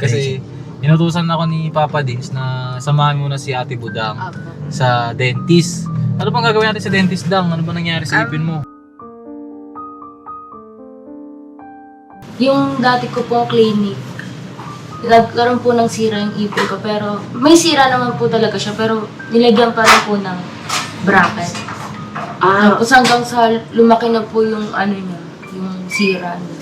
Kasi inutusan ako ni Papa Dins na samahan muna si Ate Budang Apo. sa dentist. Ano bang gagawin natin sa dentist, Dang? Ano ba nangyari sa Um, ipin mo? Yung dati ko pong clinic, nagkaroon po ng sira yung ipin ko. Pero may sira naman po talaga siya. Pero nilagyan pa rin po ng bracket. Ah, Tapos hanggang sa lumaki na po yung ano niya, yung sira niya.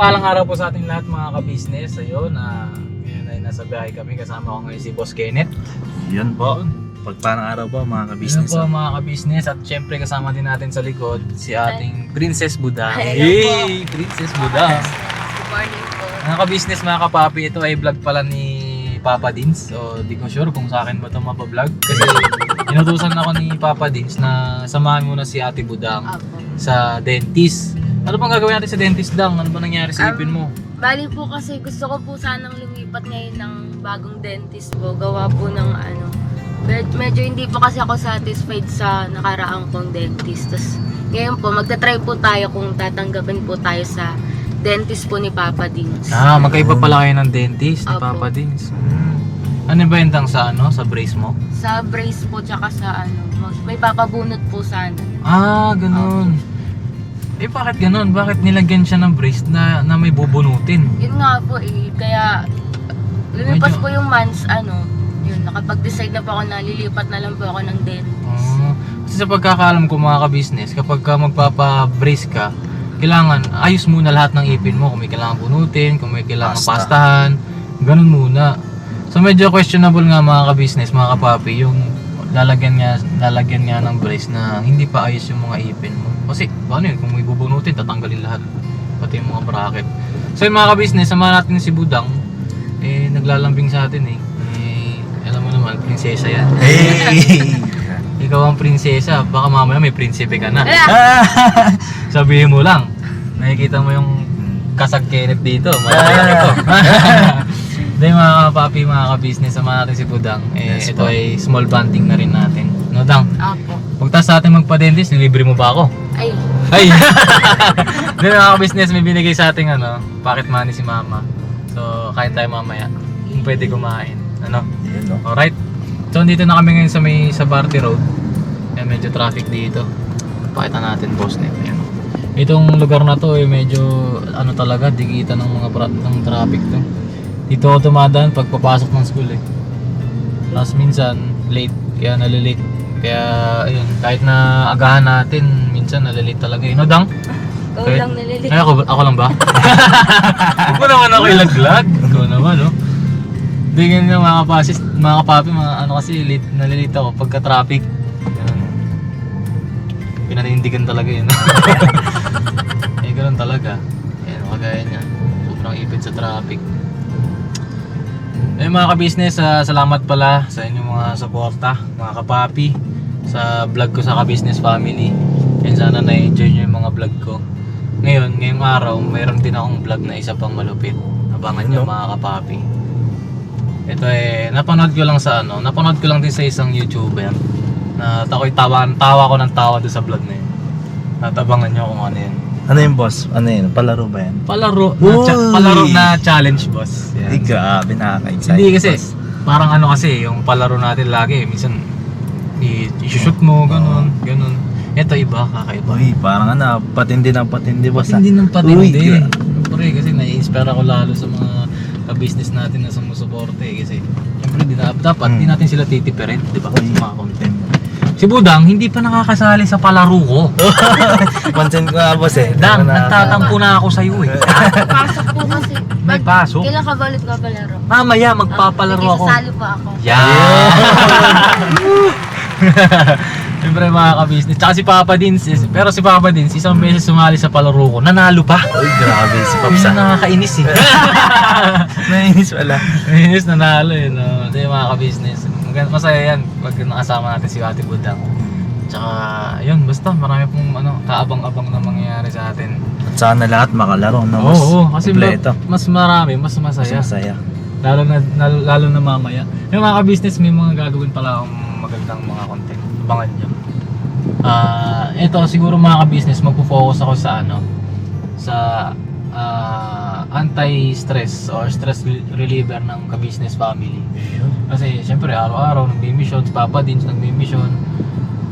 Palang araw po sa ating lahat mga ka-business. Ayun, na ngayon ay nasa biyahe kami. Kasama ko ngayon si Boss Kenneth. yun po. Pagparang araw po mga Business ka-business. po ah. mga ka-business at syempre kasama din natin sa likod si ating Princess Budang. Hey, Princess Budang. Good morning po. Mga ka-business mga kapapi, ito ay vlog pala ni Papa Dins. So, di ko sure kung sa akin ba ito mapablog. Kasi inutusan ako ni Papa Dins na samahan muna si Ate Budang Apo. sa dentist. Ano bang gagawin natin sa dentist, Dang? Ano ba nangyari sa Um, ipin mo? Bali po kasi gusto ko po sanang lumipat ngayon ng bagong dentist po. Gawa po ng ano. Med- medyo hindi po kasi ako satisfied sa nakaraang kong dentist. Tapos ngayon po, magta-try po tayo kung tatanggapin po tayo sa dentist po ni Papa Dins. Ah, magkaiba pala kayo ng dentist ni Apo. Papa Dins. Hmm. Ano ba yung tang sa ano, sa brace mo? Sa brace po tsaka sa ano, may papabunot po sana. Ah, ganun. Eh bakit ganun? Bakit nilagyan siya ng brace na, na may bubunutin? Yun nga po eh, kaya lumipas Medyo- po yung months, ano, yun, nakapag-decide na po ako na lilipat na lang po ako ng dentist. Ah, kasi sa pagkakaalam ko mga ka-business, kapag ka magpapa-brace ka, kailangan ayos muna lahat ng ipin mo. Kung may kailangan bunutin, kung may kailangan Pasta. pastahan, ganun muna. So medyo questionable nga mga ka-business, mga kapapi, yung lalagyan nga, lalagyan nga ng brace na hindi pa ayos yung mga ipin mo. Kasi paano yun, kung may bubunutin, tatanggalin lahat. Pati yung mga bracket. So yung mga ka-business, samahan natin si Budang, eh naglalambing sa atin eh. eh alam mo naman, prinsesa yan. Hey! Ikaw ang prinsesa, baka mamaya may prinsipe ka na. Sabihin mo lang, nakikita mo yung kasag Kenneth dito, malaki ito. Hindi mga papi, mga ka-business, sama natin si Budang. Eh, Yes, ito po. ay small banding na rin natin. No, Dang? Apo. Pagtas sa atin magpa-dentist, nilibre mo ba ako? Ay, Ay! Hindi mga ka-business, may binigay sa ating ano, pocket money si mama. So, kain tayo mamaya. Kung pwede kumain. Ano? Alright. So, dito na kami ngayon sa may sa Barty Road. Ayan, medyo traffic dito. Pakita natin, boss net. Ayan. Itong lugar na to, eh, medyo ano talaga, digitan ng mga pra- ng traffic to. Dito ako dumadaan pag papasok ng school eh. Tapos minsan, late. Kaya nalilate. Kaya, ayun, kahit na agahan natin, minsan nalilate talaga eh. No, Dang? ikaw Okay. lang nalilit. Ay, ako, ako lang ba? Huwag mo naman ako ilaglag. Ikaw naman, no? Hindi ganyan mga kapasis, mga kapapi, mga ano kasi, late, nalilate ako pagka traffic. Ganun. Pinanindigan talaga yun. eh, ganun talaga. Ayan, kagaya niya. Sobrang ipit sa traffic. Eh mga ka-business, ah, salamat pala sa inyong mga suporta, mga kapapi, sa vlog ko sa ka-business family. And sana na-enjoy nyo yung mga vlog ko. Ngayon, ngayong araw, mayroon din akong vlog na isa pang malupit. Abangan nyo Ano? mga kapapi. Ito eh, napanood ko lang sa ano, napanood ko lang din sa isang YouTuber na tako'y tawa, tawa ko ng tawa doon sa vlog na yun. At abangan nyo kung ano yun. Ano yung boss? Ano yun? Palaro ba yan? Palaro na, cha- palaro na challenge boss. Ay, grabe, nakaka-excite. Hindi kasi, parang ano kasi, yung palaro natin lagi, minsan, i-shoot mo, ganun, ganun. Ito iba, kakaiba. Uy, parang ano, patindi ng patindi, boss. Patindi ng patindi. Uy, gra- Siyempre, kasi nai-inspire ako lalo sa mga ka-business natin na sumusuporte eh. Kasi, siyempre, di na, dapat, Hmm. di natin sila titipirin, di ba? Uy. Sa mga content. Si Budang, hindi pa nakakasali sa palaro ko. Pansin ko nga, boss eh. Dang, na- nagtatampo na ako sa iyo eh. Pasok po kasi. May pasok? Kailan ka balit ka palaro? Mamaya, magpapalaro Ah, ako. sige, sasali pa ako. Yeah! Siyempre mga ka-business. Tsaka si Papa Dins. is- Pero si Papa Dins, isang beses sumali sa palaro ko. Nanalo pa. Uy, grabe si Pops Yun nakakainis eh. Nainis pala. Nainis nanalo eh. No? Ito yung mga ka-business. Masaya yan pag nakasama natin si Ate Budang. Tsaka, yun, basta marami pong ano, kaabang-abang na mangyayari sa atin. At sana lahat makalaro na Oo, boss. oo, kasi Kompleto. ma- mas marami, mas Mas masaya. masaya. Lalo na, lalo, lalo na mamaya. Yung mga ka-business, may mga gagawin pala akong magandang mga content. Abangan nyo. Ah, ito siguro mga ka-business, magpo-focus ako sa ano, sa ah, anti-stress or stress re- reliever ng ka-business family. Kasi syempre araw-araw nagmi-mission, si Papa din nagmi-mission.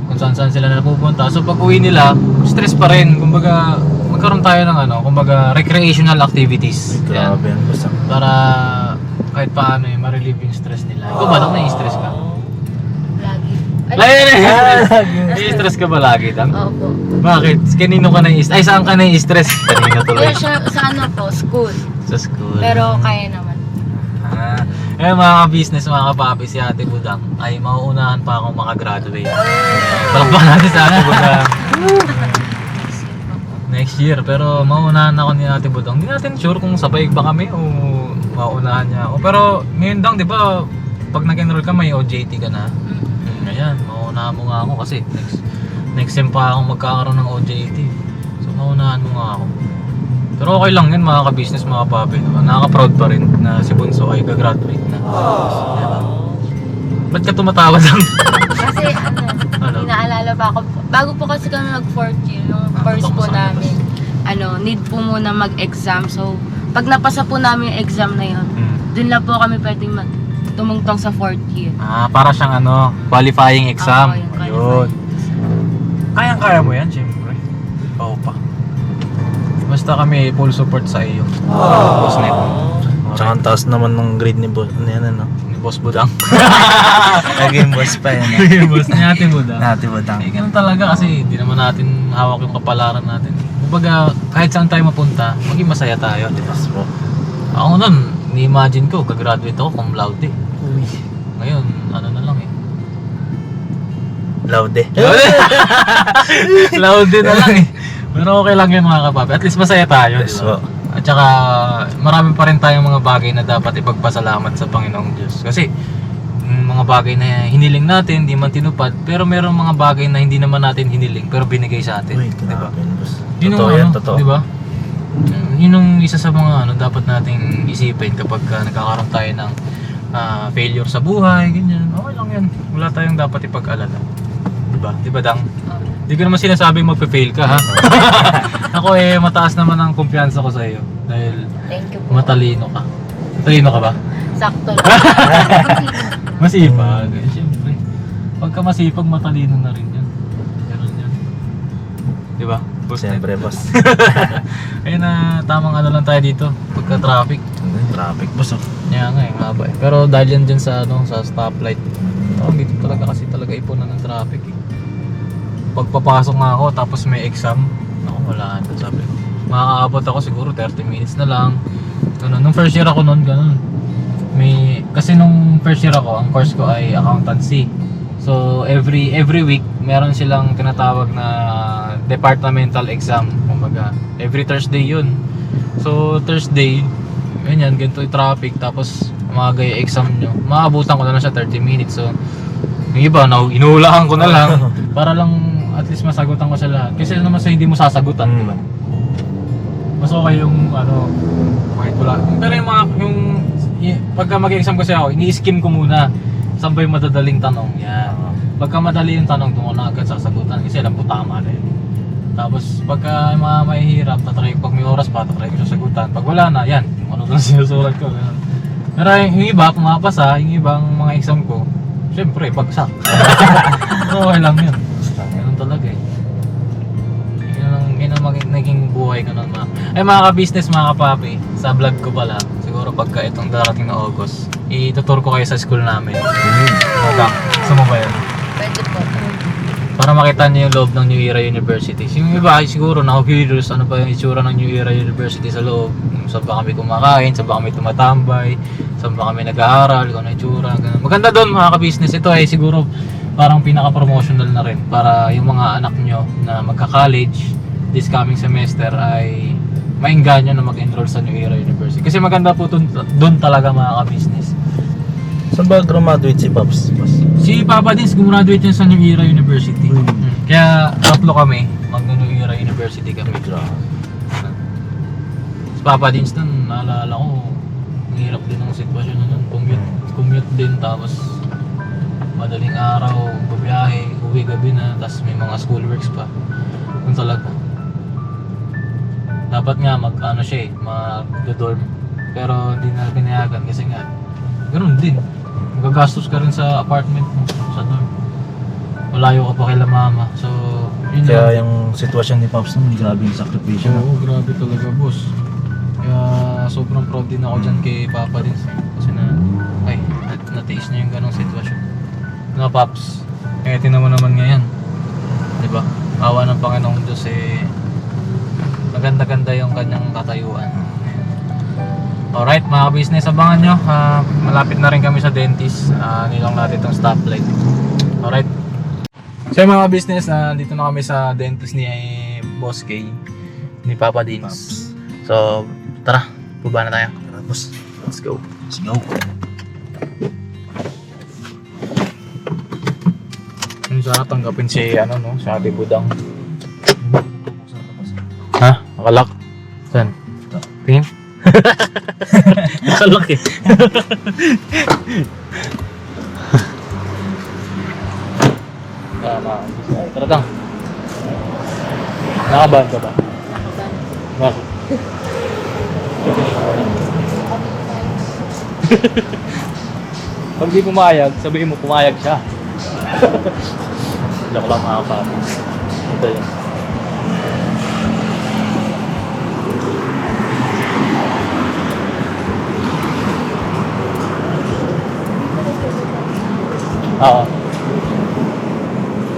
Kung saan saan sila napupunta. So pag uwi nila, stress pa rin. Kumbaga, magkaroon tayo ng ano, kumbaga recreational activities. Yan Grabe yan boss ah. para kahit paano eh, ma-relieve yung stress nila. Ikaw ba lang nai-stress ka? Lagi. Ay, Lagi nai-stress ka ba lagi, Dang? Opo. Bakit? Kanino ka nai-stress? Ay, saan ka nai-stress? Kanino tuloy? Siya, sa ano po, school. Sa school. Pero kaya naman. Ah, eh mga business mga kapapi, si Ate Budang ay mauunahan pa akong makagraduate. Palakpakan natin sa Ate Budang. Next year, pero mauunahan ako ni Ate Budang. Hindi natin sure kung sabay ba kami o mauunahan niya ako. Pero ngayon dang, di ba, pag nag-enroll ka may OJT ka na. Ayan, mauunahan mo nga ako kasi next next sem pa akong magkakaroon ng OJT. So mauunahan mo nga ako. Pero okay lang yun mga ka-business, mga papi. Diba? Nakaka-proud pa rin na si Bunso ay gagraduate na. Diba? Ba't ka tumatawa lang? Kasi ano, Ano? inaalala pa ako. Bago po kasi kami mag fourth year, yung Ah, course po namin, ano, need po muna mag-exam. So, pag napasa po namin yung exam na yun, Hmm. dun lang po kami pwedeng mag tumungtong sa fourth year. Ah, para siyang ano, qualifying exam. Yung Ayun. qualifying. Kayang-kaya mo yan, syempre. Basta kami full support sa iyo. Boss Net. Tsaka ang taas naman ng grade ni boss. Ano yan ano? Ni Boss Budang. Naging boss pa yan. Boss ni Ate Budang. Nati ba tang? Eh, ganun talaga kasi hindi naman natin hawak yung kapalaran natin. Kumbaga, kahit saan tayo mapunta, maging masaya tayo, di ba? Po. Ako nun, ni-imagine ko, gagraduate ako cum laude. Ngayon, ano na lang eh. Laude. laude na lang eh. Pero okay lang yun mga kapapi. At least masaya tayo, Yes di ba? po. At saka, marami pa rin tayong mga bagay na dapat ipagpasalamat sa Panginoong Diyos. Kasi, mga bagay na hiniling natin, di man tinupad, pero meron mga bagay na hindi naman natin hiniling, pero binigay sa atin. Uy, di ba? Yun Totoo yung yan, ano, totoo. Di ba? Mm, Yun yung isa sa mga ano dapat nating isipin kapag uh, nagkakaroon tayo ng ah, failure sa buhay, ganyan. Okay lang yan. Wala tayong dapat ipag-alala. Di ba? Di ba, Dang? Di ko naman sinasabing magpe-fail ka, ha? Ako eh, mataas naman ang kumpiyansa ko sa iyo. Dahil Thank you po. matalino ka. Matalino ka ba? Sakto lang. Masipag. Eh, Siyempre. Pagka masipag, matalino na rin yan. Ganun yan. Di ba? Boss? Siyempre boss. Ayun na, tamang ano lang tayo dito. Pagka traffic. Traffic boss oh. Kaya nga, yung haba eh. Pero dahil yan dyan sa, ano, sa stoplight. Oh, dito talaga kasi talaga ipunan ng traffic eh. Pagpapasok nga ako, tapos may exam. Ako, wala na. Sabi ko, makakaabot ako siguro 30 minutes na lang. Ganun. Nung first year ako noon, ganun. May, kasi nung first year ako, ang course ko ay accountancy. So, every every week, meron silang tinatawag na departmental exam. Kumbaga, every Thursday yun. So, Thursday, ganyan, ganito yung traffic, tapos umaga yung exam nyo. Maabutan ko na lang siya 30 minutes. So, yung iba, na, inuulakan ko na lang para lang at least masagutan ko siya lahat. Kasi naman sa hindi mo sasagutan, di ba? Mas okay yung ano, kahit wala. Pero yung mga, yung, pagka mag-exam kasi ako, ini-skim ko muna. Saan ba yung madadaling tanong? Yan. Pagka madali yung tanong, doon ko na agad sasagutan kasi alam ko tama na yun. Tapos pagka yung mga mahihirap, tatry, pag may oras pa, tatry ko siya sagutan. Pag wala na, yan, kung ano lang sinusulat ko. Ganun. Pero yung, yung iba, pumapasa, yung ibang mga exam ko, syempre, bagsak. Pero okay lang yun. Naging buhay ko nun mga. Ay mga ka-business, mga kapapi, sa vlog ko pala, siguro pagka itong darating na August, itutur ko kayo sa school namin. Gusto mo ba yun? Pwede po. Para makita niyo yung loob ng New Era University. Yung iba siguro na-curious ano ba yung itsura ng New Era University sa loob. Saan ba kami kumakain, saan ba kami tumatambay, saan ba kami nag-aaral, kung ano yung itsura. Ganun. Maganda doon mga ka-business. Ito ay siguro parang pinaka-promotional na rin para yung mga anak nyo na magka-college this coming semester ay maingganyo na mag-enroll sa New Era University. Kasi maganda po dun, dun talaga mga ka-business. Saan ba graduate si Pops? Si Papa Dins, gumraduate yan sa New Era University. Hmm. Kaya tatlo kami, mag New Era University kami. Si Papa Dins nun, naalala ko, ang hirap din ang sitwasyon na nun. Commute, commute din, tapos madaling araw, babiyahe, uwi gabi na, tapos may mga schoolworks pa. Kung talaga. Dapat nga mag ano siya eh, mag-dorm. Pero hindi na pinayagan kasi nga, ganoon din. Magagastos ka rin sa apartment mo, sa dorm. Malayo ka pa kay mama. So, yun Kaya lang. yung sitwasyon ni Pops nun, grabe yung sakripisyo. Oo, grabe talaga, boss. Kaya sobrang proud din ako dyan kay Papa din. Kasi na, ay, nat natiis niya yung ganong sitwasyon. Nga, kaya tinan mo naman ngayon. Di ba? Awa ng Panginoong Diyos eh, maganda-ganda yung kanyang katayuan. Alright, mga business abangan nyo. Ah, malapit na rin kami sa dentist. Uh, nilang natin itong stoplight. Alright. So mga business, ah, dito na kami sa dentist ni Boss K, ni Papa Dins. So, tara, baba na tayo. Tara, boss. Let's go. Let's go. Yung sana tanggapin si, ano no, si Ate Budang. Nakalak? Saan? Ito. Tingin? Nakalak eh. Tama. Tara tang. Nakabahan ka ba? Bakit? Pag di pumayag, sabihin mo pumayag siya. Joke lang mga kapatid. Ito yun. Oo.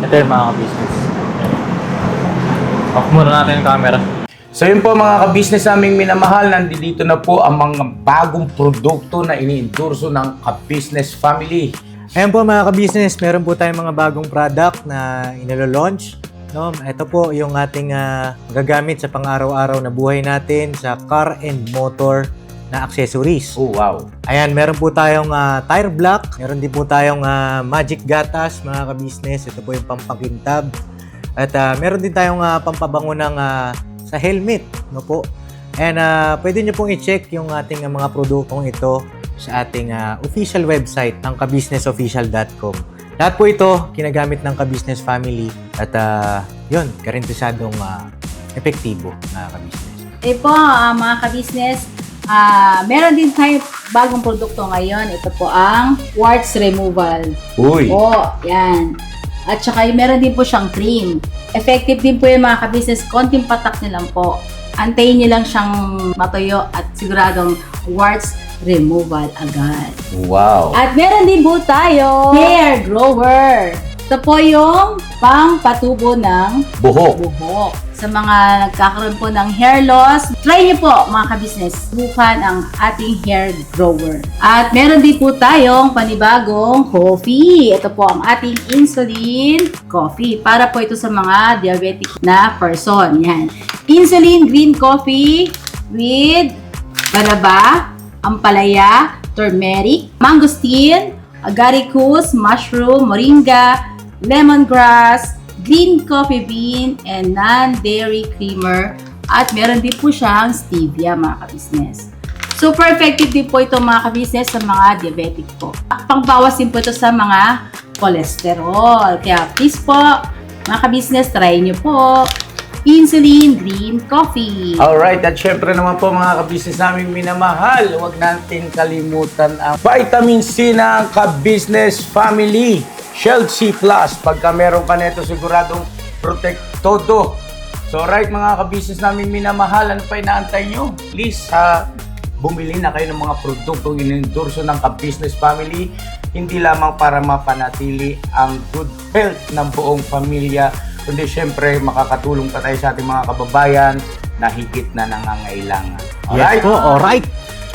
Ito yung mga business Off muna natin yung camera. So yun po mga kabisnes naming minamahal, nandito na po ang mga bagong produkto na ini-endorso ng kabisnes family. Ayan po mga ka-business, meron po tayong mga bagong product na inilo-launch. No? Ito po yung ating ah, gagamit sa pang-araw-araw na buhay natin sa car and motor na accessories. Oh wow! Ayan, meron po tayong ah, tire block, meron din po tayong ah, magic gatas mga ka-business. Ito po yung pampakintab. At ah, meron din tayong ah, pampabango ng ah, sa helmet, no po. And ah, pwede nyo pong i-check yung ating ah, mga produktong ito sa ating ah, official website ng kabusinessofficial.com. Lahat po ito kinagamit ng Kabusiness Family at ah, yun, karintisadong ah, epektibo na Kabusiness. Eh po, ah, mga ka-business, ah, meron din tayo bagong produkto ngayon. Ito po ang warts removal. Uy! Po, yan. At saka yung meron din po siyang cream. Effective din po yung mga ka-business. Konting patak niyo lang po. Antayin niyo lang siyang matuyo at siguradong warts removal agad. Wow! At meron din po tayo hair grower. Ito po yung pang patubo ng Buhok! buhok. Sa mga nagkakaroon po ng hair loss, try niyo po mga ka-business, subukan ang ating hair grower. At meron din po tayong panibagong coffee. Ito po ang ating insulin coffee. Para po ito sa mga diabetic na person. Yan. Insulin green coffee with banaba, ampalaya, turmeric, mangosteen, agaricus, mushroom, moringa, lemongrass, green coffee bean, and non-dairy creamer. At meron din po siyang stevia mga ka-business. Super effective din po ito mga ka-business sa mga diabetic po. Pangbawas din po ito sa mga cholesterol. Kaya please po, mga ka-business, try nyo po. Insulin Green Coffee. Alright, at syempre naman po mga kabisnes namin minamahal, huwag natin kalimutan ang vitamin C ng kabisnes family. Shield C Plus. Pagka meron ka nito, siguradong protect todo. So right mga kabisnes namin minamahal, ano pa inaantay nyo? Please, ah, bumili na kayo ng mga produktong inendorso ng kabisnes family hindi lamang para mapanatili ang good health ng buong pamilya kundi syempre makakatulong pa tayo sa ating mga kababayan na higit na nangangailangan. Yes po, alright.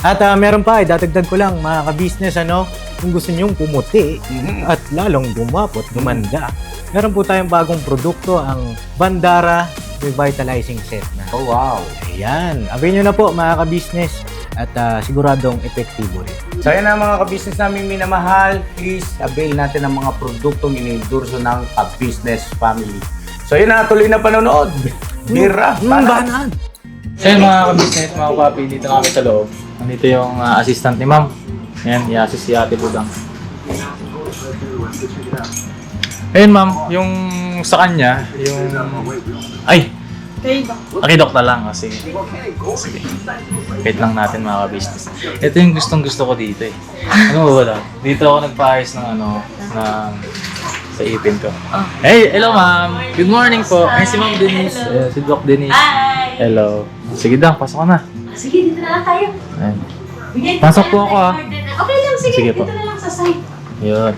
At ah, meron pa, eh, dadagdag ko lang mga ka-business, ano, kung gusto nyong pumuti Mhm. at lalong gumapot, gumanda, meron po tayong bagong produkto, ang Bandara Revitalizing Set na. Oh, wow. Ayan, avail nyo na po mga ka-business at ah, siguradong epektibo rin. So yan ang mga ka-business namin minamahal. Please, avail natin ang mga produktong inendorso ng ka-business family. So yun na, tuloy na panonood. Bira, Hmm, banat. banaan. So yun mga ka-business, mga kapapi, dito kami sa loob. Nandito yung ah, assistant ni ma'am. Ayan, i-assist si ate Budang. Ayun ma'am, yung sa kanya, yung... Ay! Okay, Doc na lang. Oh, sige. Sige. Wait lang natin mga ka-business. Ito yung gustong gusto ko dito eh. Ano ba wala? Dito ako nagpa-ayos ng ano, ng sa ipin ko. Hey, hello ma'am. Good morning po. Ay, si Ma'am Denise. Eh, si Doc Denise. Hi! Hello. Sige daw, pasok ka na. Sige, dito na lang tayo. Bigyan Pasok po ako, ah. Okay lang, sige. Sige dito na lang sa side. Yun.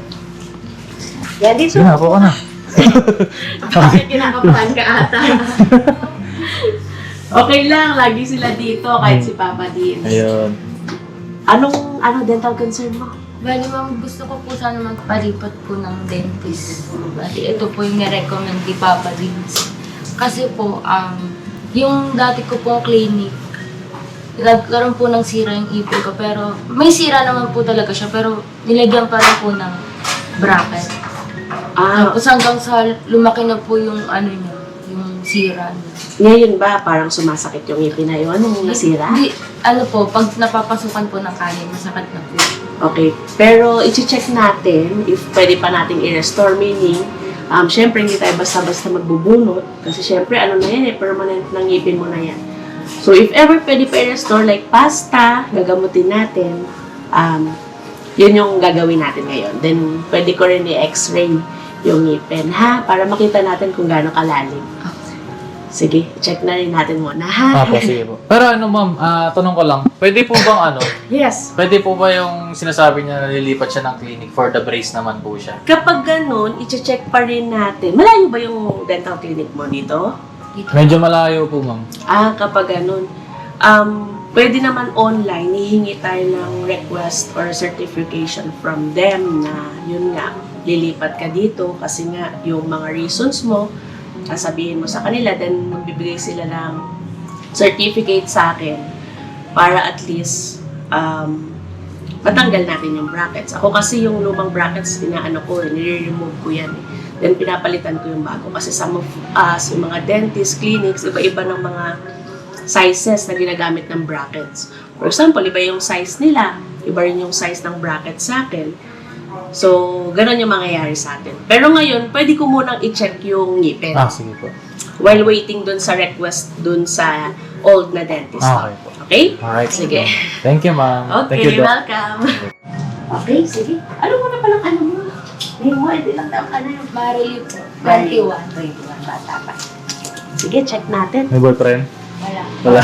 Yan, dito. Sige na, po ka na. Bakit kinakabahan ka ata? okay lang, lagi sila dito kahit si Papa din. Ayun. Anong ano dental concern mo? Bali, ma'am, gusto ko po sana magpalipat po ng dentist. Bali, ito po yung nirecommend ni Papa Dins. Kasi po, um, yung dati ko pong clinic, nagkaroon po ng sira yung ipin ko. Pero, may sira naman po talaga siya. Pero, nilagyan pa rin po ng bracket. Ah, Tapos hanggang sa lumaki na po yung ano niya, yung sira niya. ngayon ba parang sumasakit yung ngipin na yun nung nasira? Hindi, ano po, pag napapasukan po ng kanin, masakit na po. Okay. Pero i-check natin if pwede pa nating i-restore. Meaning, um, syempre hindi tayo basta-basta magbubunot. Kasi syempre, ano na yan eh, permanent na ngipin mo na yan. So, if ever pwede pa i-restore, like pasta, gagamutin natin, um, yun yung gagawin natin ngayon. Then, pwede ko rin i-x-ray yung ngipin, ha? Para makita natin kung gaano kalalim. Sige, check na rin natin muna, ha? Ah, po, sige po. Pero ano ma'am, ah, tanong ko lang, pwede po bang ano, Yes. pwede po ba yung sinasabi niya na nililipat siya ng clinic for the brace naman po siya? Kapag ganun, i-check pa rin natin. Malayo ba yung dental clinic mo dito? Medyo malayo po ma'am. Ah, kapag ganun. Um, pwede naman online, hihingi tayo ng request or certification from them na yun nga, lilipat ka dito kasi nga yung mga reasons mo, sasabihin mo sa kanila, then magbibigay sila ng certificate sa akin para at least um, matanggal natin yung brackets. Ako kasi yung lumang brackets, inaano ko, nire-remove ko yan. eh. Then pinapalitan ko yung bago. Kasi some of us, yung mga dentist, clinics, iba-iba ng mga sizes na ginagamit ng brackets. For example, iba yung size nila, iba rin yung size ng bracket sa akin. So, ganun yung mangyayari sa atin. Pero ngayon, pwede ko munang i-check yung ngipin Ah, sige po. while waiting dun sa request dun sa old na dentist. Ah, okay po. Okay? Alright. Sige. Thank you ma'am. Thank Okay, you Doc. welcome. Okay, sige. Ano mo na palang ano mo? Hindi mo, hindi lang daw ka na yung Marily po, 21. 21. 21, bata pa. Sige, check natin. May boyfriend? Wala. Wala.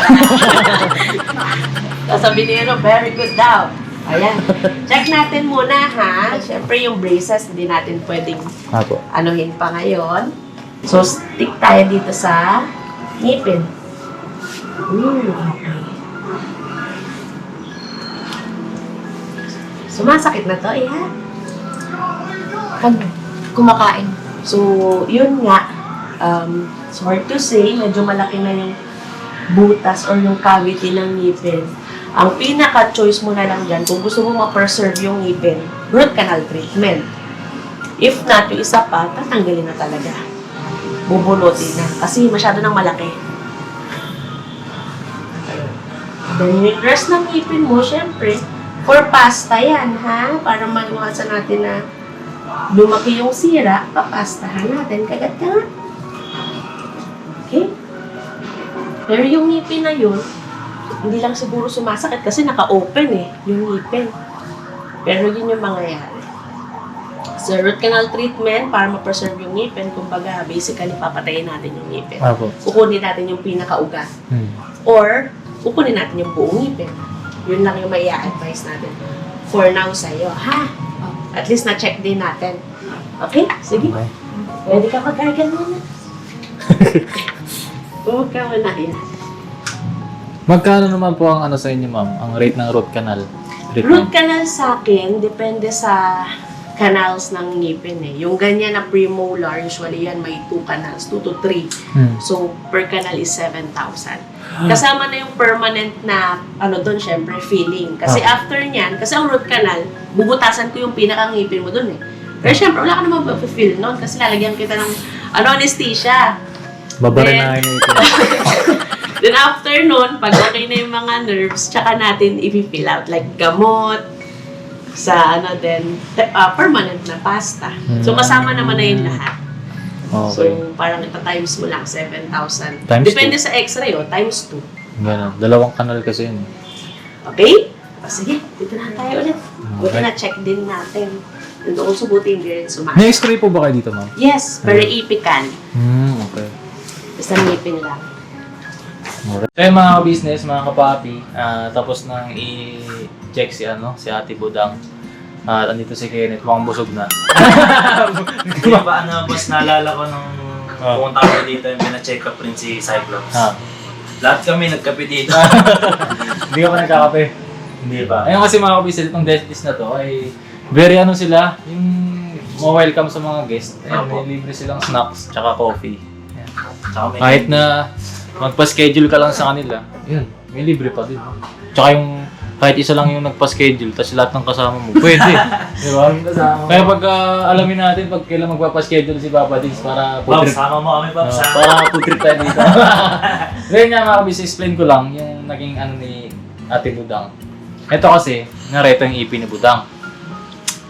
Sasabi ni Ero, very good daw. Ayan. Check natin muna, ha? Siyempre, yung braces, hindi natin pwedeng ah po. anuhin pa ngayon. So, stick tayo dito sa ngipin. Hmm, okay. Sumasakit na to, eh, ha? Pag kumakain. So, yun nga. Um, sorry to say, medyo malaki na yung butas or yung cavity ng ngipin. Ang pinaka-choice mo na lang dyan, kung gusto mo ma-preserve yung ngipin, root canal treatment. If not, yung isa pa, tatanggalin na talaga. Bubunutin na. Kasi masyado nang malaki. Then, yung rest ng ngipin mo, syempre, for pasta yan, ha? Para maiwasan natin na lumaki yung sira, papastahan natin, kagat ka nga. Okay? Pero yung ngipin na yun, hindi lang siguro sumasakit kasi naka-open eh, yung ngipin. Pero yun yung mangyayari. So, root canal treatment para ma-preserve yung ngipin, kumbaga, basically, papatayin natin yung ngipin. Ah po. Kukunin natin yung pinaka-ugat. Hmm. Or, kukunin natin yung buong ngipin. Yun lang yung may advice natin. For now, sa'yo, ha? At least na-check din natin. Okay? Sige. Okay. Pwede ka mag-gargle muna. Huwag ka muna yan. Magkano naman po ang ano sa inyo ma'am? Ang rate ng root canal? Root canal sa akin, depende sa canals ng ngipin eh. Yung ganyan na premolar, usually yan may 2 canals, 2 to 3. Hmm. So, per canal is 7,000. Kasama na yung permanent na, ano doon, syempre, filling. Kasi after nyan, kasi ang root canal, bubutasan ko yung pinakangipin mo doon eh. Pero syempre, wala ka naman pa-fill noon kasi lalagyan kita ng, ano, anesthesia. Babarin Then- na ipin. Then after nun, pag okay na yung mga nerves, tsaka natin i-fill out. Like gamot, sa ano din, ah, permanent na pasta. So masama naman na yun lahat. So Okay. parang ita-times mo lang, 7,000. Times Depende sa x-ray, oh, times 2. Ganun. Dalawang kanal kasi yun. Okay? O sige, dito na tayo ulit. Buti Okay. na check din natin. And also, buti hindi rin sumakit. May x-ray po ba kayo dito, ma'am? Yes, periipican. Hmm, okay. Basta ngipin lang. Eh mga business, mga kapapi, ah, tapos nang i-check si ano, si Ate Budang. At andito si Kenneth, mukhang busog na. Di ba ano, boss, naalala ko nung Ah. pumunta kami dito, yung pina-check up rin si Cyclops. Ha. Lahat kami nagkape dito. Hindi ka pa nagkakape. Hindi ba? Ayun kasi mga kabusiness, itong dentist na to ay very ano sila, yung welcome sa mga guest. Ayun, may libre silang snacks, tsaka coffee. Tsaka may Kahit na magpa-schedule ka lang sa kanila, yun, may libre pa din. Tsaka yung kahit isa lang yung nagpa-schedule, tapos lahat ng kasama mo, pwede. Di ba? Kaya pag ah, alamin natin, pag kailan magpa-schedule si Papa Dins para food Pops, trip, sama mo kami, Ah, Pops. ha? para food trip tayo dito. Ngayon nga mga kabis, explain ko lang yung naging ano ni Ate Budang. Ito kasi, nareto yung ipin ni Budang.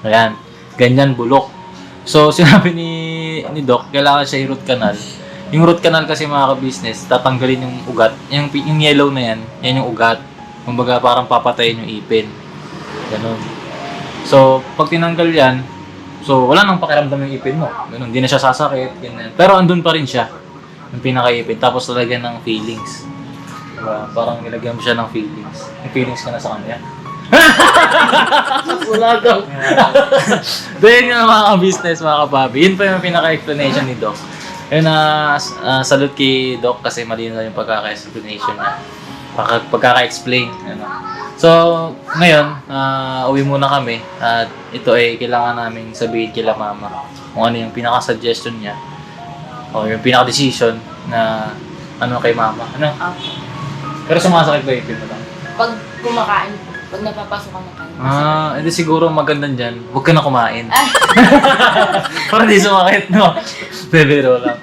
Ayan, ganyan bulok. So, sinabi ni, ni Doc, kailangan siya i-root canal. Yung root canal kasi mga ka-business, tatanggalin yung ugat. Yung, yung yellow na yan, yan yung ugat. Kumbaga parang papatayin yung ipin. Ganun. So, pag tinanggal yan, so wala nang pakiramdam yung ipin mo. Ganun, hindi na siya sasakit, ganyan. Pero andun pa rin siya, yung pinaka-ipin. Tapos lalagyan ng feelings. Diba? Parang nilagyan mo siya ng feelings. Yung feelings ka na sa kanya. Wala daw. Then nga mga ka-business, mga kapabi, yun pa yung pinaka-explanation ni Doc. Yun na uh, salute kay Doc kasi malino na yung pagkaka-explanation niya. Pagka- Pagkaka-explain. Ano. So, ngayon, ah, uwi muna kami at ito ay kailangan namin sabihin kila mama kung ano yung pinaka-suggestion niya o yung pinaka-decision na ano kay mama. Ano? Pero sumasakit ba yung mo lang? Pag kumakain po, pag napapasok ka ng kanin. Ah, edi siguro maganda dyan, huwag ka na kumain. Ay. Para di sumakit, no? Bebero lang.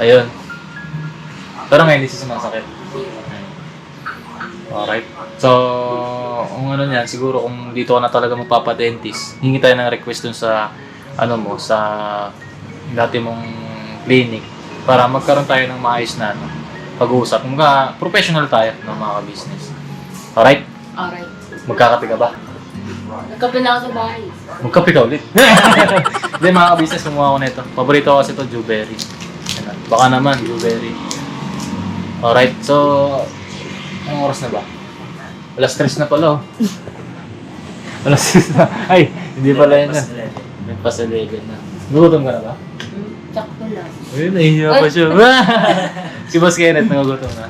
Ayun. Pero ngayon, hindi siya sumasakit. Alright. So, kung ano niyan, siguro kung dito ka na talaga magpapadentist, hingi tayo ng request dun sa, ano mo, sa dati mong clinic para magkaroon tayo ng maayos na ano, pag-uusap. Mga professional tayo ng mga business. Alright? Alright. Magkakape ka ba? Nagkape na ako sa bahay. Magkape ka ulit. Hindi, mga ka-business, kumuha ko nito. Paborito ko kasi ito, Juberry. Yan, Baka naman, Juberry. Alright, so, anong oras na ba? Alas 3 na pala, oh. Alas 6 na. Ay, hindi pala yun na. May pas 11 na. Gugutom ka na ba? Hmm, Sakto lang. Uy, nahihiya pa siya. si Boss Kenneth, nagugutom na.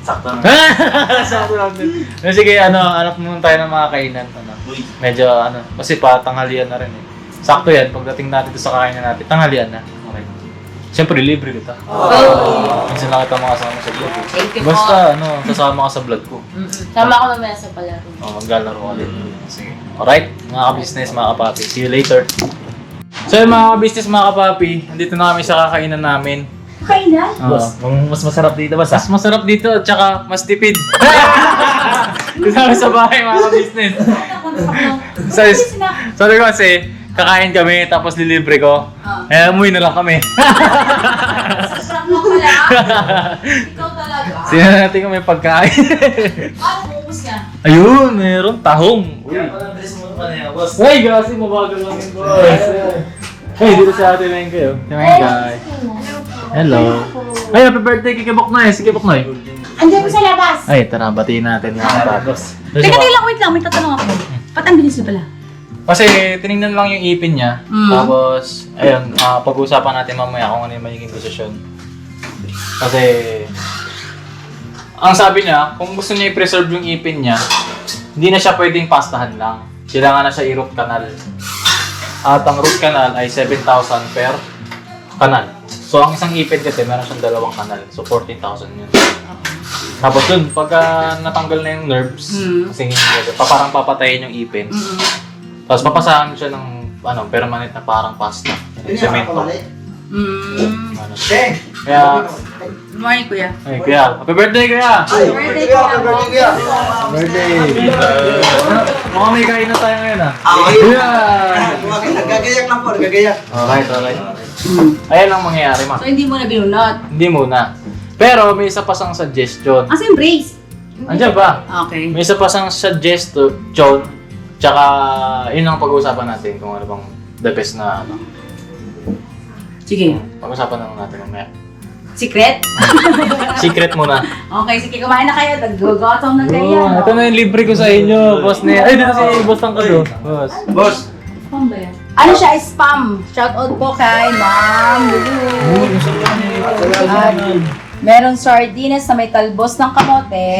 Sakto na. Sakto lang din. Eh, Sige, ano, anak muna tayo ng mga kainan. Ano. Uy, Medyo ano, kasi pa tanghalian na rin eh. Sakto yan, pagdating natin sa kainan natin, tanghalian na. Okay. Siyempre, libre kita. Oh. Minsan lang kita makasama sa vlog eh. Thank you Basta, po. ano, sasama ka sa vlog ko. Sama ako mamaya sa palaro. Oh, maglalaro ka din. Sige. Alright, mga ka-business, mga kapapi. See you later. So yun mga ka-business, mga kapapi, nandito na kami sa kakainan namin. Kainan? Oo. boss, mas masarap dito, boss. Mas masarap dito at saka mas tipid. Kami sa bahay mga ka-business. Sa, sabi ko kasi, kakain kami tapos lilibre ko. Eh, umuwi na lang kami. Sarap mo pala. Ikaw talaga. Sino natin kung may pagkain. Ka? Ayun, meron tahong. Uy. Pala, dress mo pa na yan, boss. Uy, kasi mabagal lang yun, boys. Hey, dito sa atin na kayo. Si Mengay. Hello. Ay, happy birthday kay Kibok Si Kibok Andiyan mo sa labas. Ay, tara, batiin natin mga tapos. Teka, teka lang, wait lang. May tatanong ako. Ba't ang bilis na pala? Kasi tinignan lang yung ipin niya. Mm. Tapos, ayun, ah, pag-uusapan natin mamaya kung ano yung magiging posisyon. Kasi, ang sabi niya, kung gusto niya i-preserve yung ipin niya, hindi na siya pwedeng pastahan lang. Kailangan na siya i-root canal. At ang root canal ay 7,000 per kanal. So, ang isang ipin kasi, meron siyang dalawang kanal. So, 14,000 yun. Tapos dun, pagka natanggal na yung nerves, Mm. kasi hindi, pa parang papatayin yung ipin. Mm-mm. Tapos papasahan siya ng ano, permanent na parang pasta. Semento. Mm. Ano. Kaya, Good morning, kuya. ay, kuya, happy birthday, kuya! Happy birthday, kuya. Birthday! Mukhang may kain na tayo ngayon ah. Okay. Yeah! Nagagayak lang po, nagagayak. Alright, alright. Ayan ang mangyayari, ma. So, hindi mo na binunot. Hindi muna. Pero may isa pa sang suggestion. Asa yung brace? Andiyan ba? Okay. May isa pa sang suggestion. Tsaka, yun ang pag-uusapan natin kung ano bang the best na ano. Sige. Pag-usapan na natin mamaya. Secret? Secret muna. Okay, sige, kumain na kayo. Nag-gutom na kayo. Oh, ito na yung libre ko sa inyo, boss ni. Ay, dito si boss ng kado. Boss. Boss, Spam ba yan? Ano siya? Spam. Shout out po kay Ma'am Lulu. At Merong sardines na may talbos ng kamote.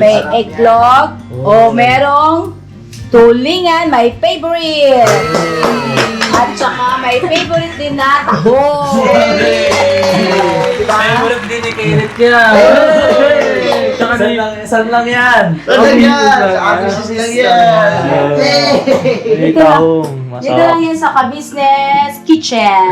May eggnog. O merong tulingan, my favorite. At saka may favorite din na taho. Diba? Favorite din ni Kenneth yan. Saan lang, saan lang yan? Saan lang yan? Sa offices lang yan. Ikaw, Dito lang masarap. yan sa ka-business kitchen.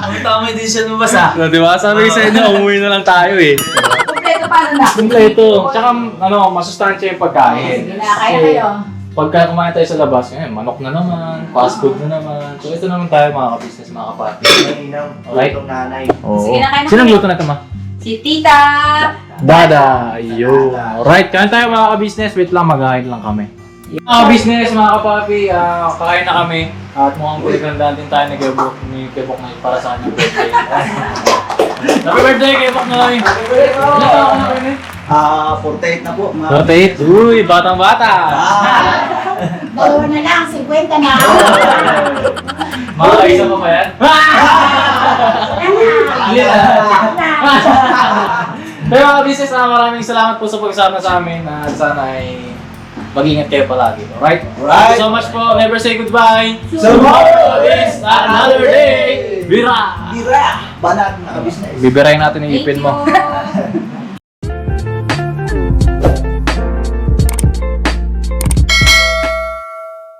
Ang tama din siya lumabas ah. So, di ba? Sabi ko sa inyo, umuwi na lang tayo eh. Kompleto paano na? Kompleto. Tsaka, ano, masustansya yung pagkain. Sige na, kaya kayo. Pagka kumain tayo sa labas, ngayon, manok na naman, fast food na naman. So, ito naman tayo mga ka-business, mga kapatid. Mainam, Alright. itong nanay. Oo. Sige na, kain na Sinong kayo. luto na ito, ma? Si Tita. Dada, yun. Alright, kain tayo mga ka-business. Wait lang, maghahain lang kami. Mga ka-business, mga kapapi, ah, kakain na kami. At mukhang pinagandaan din tayo ni Kebok, ni Kebok na para sa kanyang birthday. Happy birthday, Kebok na kami! Happy birthday! Ilan taon ka na kami? Ah, 48 na po. mga- 48. Uy, batang-bata! Dalawa na lang, 50 na. Mga kaisa pa ba yan? Pero mga business, ah, maraming salamat po sa pagsama sa amin at sana ay mag-ingat kayo palagi. Alright? Thank you so much po. Never say goodbye. Tomorrow is another day. Bira! Bira! Banat na business. Bibirayin natin yung ipin mo. Thank you.